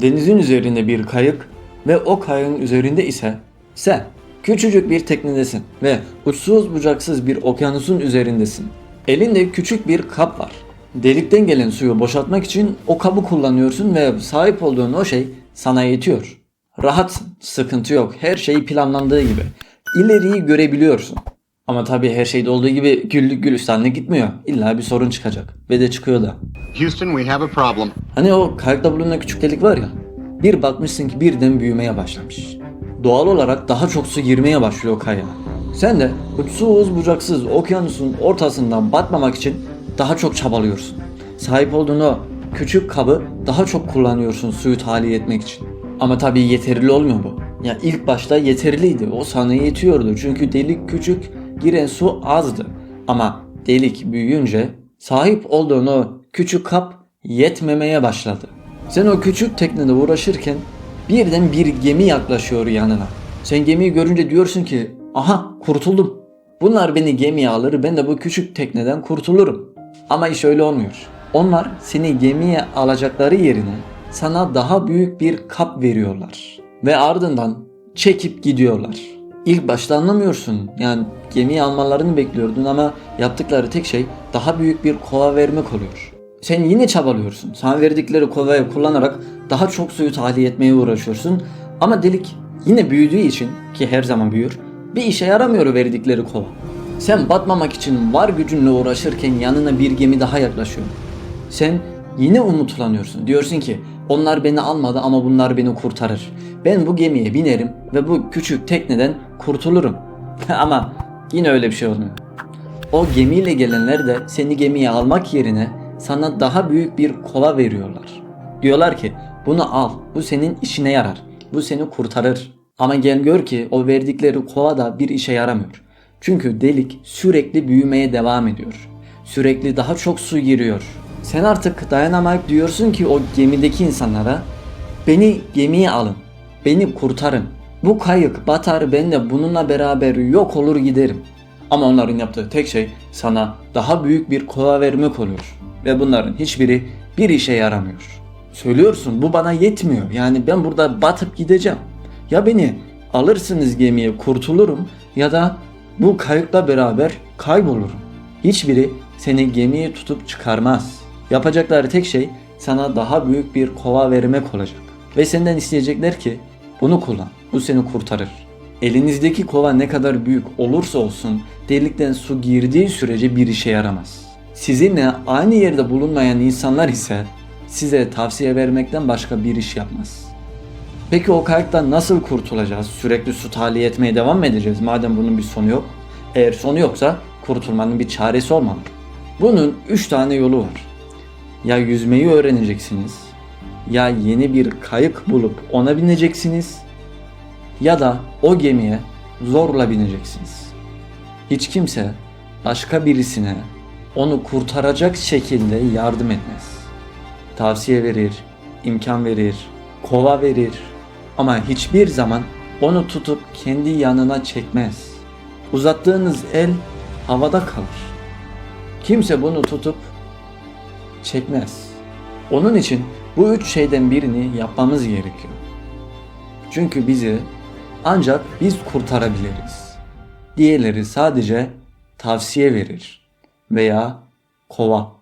denizin üzerinde bir kayık ve o kayığın üzerinde ise sen küçücük bir teknedesin ve uçsuz bucaksız bir okyanusun üzerindesin. Elinde küçük bir kap var. Delikten gelen suyu boşaltmak için o kabı kullanıyorsun ve sahip olduğun o şey sana yetiyor. Rahatsın, sıkıntı yok, her şey planlandığı gibi. İleriyi görebiliyorsun. Ama tabii her şeyde olduğu gibi güllük gülistanlı gitmiyor. İlla bir sorun çıkacak. Ve de çıkıyor da. Houston, we have a problem. Hani o kayıkta bulunan küçük delik var ya. Bir bakmışsın ki birden büyümeye başlamış. Doğal olarak daha çok su girmeye başlıyor kayığa. Sen de uçsuz bucaksız okyanusun ortasından batmamak için daha çok çabalıyorsun. Sahip olduğun o küçük kabı daha çok kullanıyorsun suyu tahliye etmek için. Ama tabii yeterli olmuyor bu. Ya ilk başta yeterliydi. O sana yetiyordu. Çünkü delik küçük, giren su azdı. Ama delik büyüyünce sahip olduğun o küçük kap yetmemeye başladı. Sen o küçük teknede uğraşırken birden bir gemi yaklaşıyor yanına. Sen gemiyi görünce diyorsun ki aha kurtuldum. Bunlar beni gemiye alır ben de bu küçük tekneden kurtulurum. Ama iş öyle olmuyor. Onlar seni gemiye alacakları yerine sana daha büyük bir kap veriyorlar. Ve ardından çekip gidiyorlar. İlk başta anlamıyorsun. Yani gemiye almalarını bekliyordun ama yaptıkları tek şey daha büyük bir kova vermek oluyor. Sen yine çabalıyorsun. Sana verdikleri kovayı kullanarak daha çok suyu tahliye etmeye uğraşıyorsun. Ama delik yine büyüdüğü için ki her zaman büyür bir işe yaramıyor verdikleri kova. Sen batmamak için var gücünle uğraşırken yanına bir gemi daha yaklaşıyor. Sen yine umutlanıyorsun. Diyorsun ki onlar beni almadı ama bunlar beni kurtarır. Ben bu gemiye binerim ve bu küçük tekneden kurtulurum. ama yine öyle bir şey olmuyor. O gemiyle gelenler de seni gemiye almak yerine sana daha büyük bir kova veriyorlar. Diyorlar ki bunu al, bu senin işine yarar, bu seni kurtarır. Ama gel gör ki o verdikleri kova da bir işe yaramıyor. Çünkü delik sürekli büyümeye devam ediyor. Sürekli daha çok su giriyor. Sen artık dayanamayıp diyorsun ki o gemideki insanlara beni gemiye alın, beni kurtarın. Bu kayık batar ben de bununla beraber yok olur giderim. Ama onların yaptığı tek şey sana daha büyük bir kova vermek oluyor. Ve bunların hiçbiri bir işe yaramıyor. Söylüyorsun bu bana yetmiyor. Yani ben burada batıp gideceğim. Ya beni alırsınız gemiye kurtulurum ya da bu kayıkla beraber kaybolurum. Hiçbiri seni gemiye tutup çıkarmaz. Yapacakları tek şey sana daha büyük bir kova vermek olacak. Ve senden isteyecekler ki bunu kullan. Bu seni kurtarır. Elinizdeki kova ne kadar büyük olursa olsun delikten su girdiği sürece bir işe yaramaz. Sizinle aynı yerde bulunmayan insanlar ise size tavsiye vermekten başka bir iş yapmaz. Peki o kayıktan nasıl kurtulacağız? Sürekli su tahliye etmeye devam mı edeceğiz madem bunun bir sonu yok? Eğer sonu yoksa kurtulmanın bir çaresi olmalı. Bunun 3 tane yolu var. Ya yüzmeyi öğreneceksiniz, ya yeni bir kayık bulup ona bineceksiniz ya da o gemiye zorla bineceksiniz. Hiç kimse başka birisine onu kurtaracak şekilde yardım etmez. Tavsiye verir, imkan verir, kova verir ama hiçbir zaman onu tutup kendi yanına çekmez. Uzattığınız el havada kalır. Kimse bunu tutup çekmez. Onun için bu üç şeyden birini yapmamız gerekiyor. Çünkü bizi ancak biz kurtarabiliriz. Diğerleri sadece tavsiye verir veya kova.